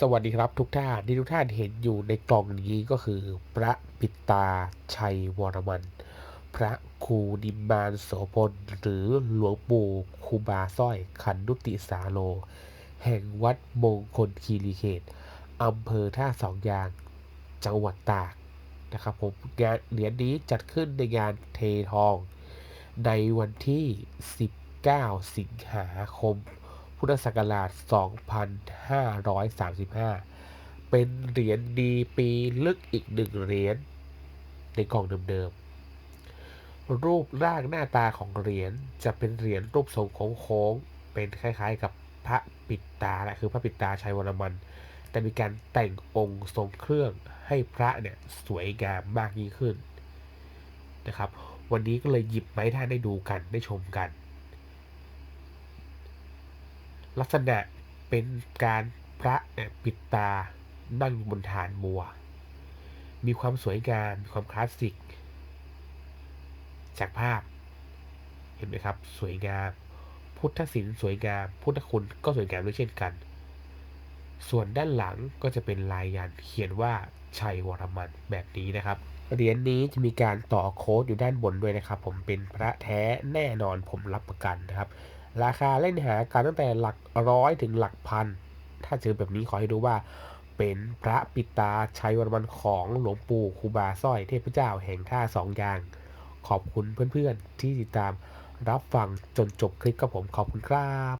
สวัสดีครับทุกท่านที่ทุกท่านเห็นอยู่ในกล่องนี้ก็คือ พระปิตาชัยวรมัน พระครูดิมานโสพลหรือหลวงปู่ครูบาสร้อยขันนุติสาโล แห่งวัดมงคลคีรีเขตอำเภอท่าสองยางจังหวัดตากนะครับผมงานเหรียญนี้จัดขึ้นในงานเททอง ในวันที่ 19 สิงหาคม พุทธศักราช 2535 เป็นเหรียญดีปีลึกอีกหนึ่งเหรียญในกล่องเดิมๆ รูปร่างหน้าตาของเหรียญจะเป็นเหรียญรูปทรงโค้งๆ เป็นคล้ายๆกับพระปิดตาแหละคือพระปิดตาชัยวรมัน แต่มีการแต่งองค์ทรงเครื่องให้พระเนี่ยสวยงามมากยิ่งขึ้นนะครับ วันนี้ก็เลยหยิบมาให้ท่านได้ดูกันได้ชมกัน ลักษณะเป็นการพระปิดตานั่งอยู่บนฐานบัว มีความสวยงาม มีความคลาสสิก จากภาพ เห็นไหมครับ สวยงาม พุทธศิลป์สวยงาม พุทธคุณก็สวยงามด้วยเช่นกัน ส่วนด้านหลังก็จะเป็นลายยันเขียนว่าชัยวรมันแบบนี้นะครับเหรียญนี้จะมีการต่อโค้ดอยู่ด้านบนด้วยนะครับ ผมเป็นพระแท้แน่นอนผมรับประกันนะครับ ราคาเล่นหากันตั้งแต่หลักร้อยถึงหลักพัน ถ้าเจอแบบนี้ขอให้ดูว่า เป็นพระปิตาชัยวรมันของหลวงปู่คูบาสร้อยเทพเจ้าแห่งท่าสองยาง ขอบคุณเพื่อนๆที่ติดตามรับฟังจนจบคลิปกับผมขอบคุณครับ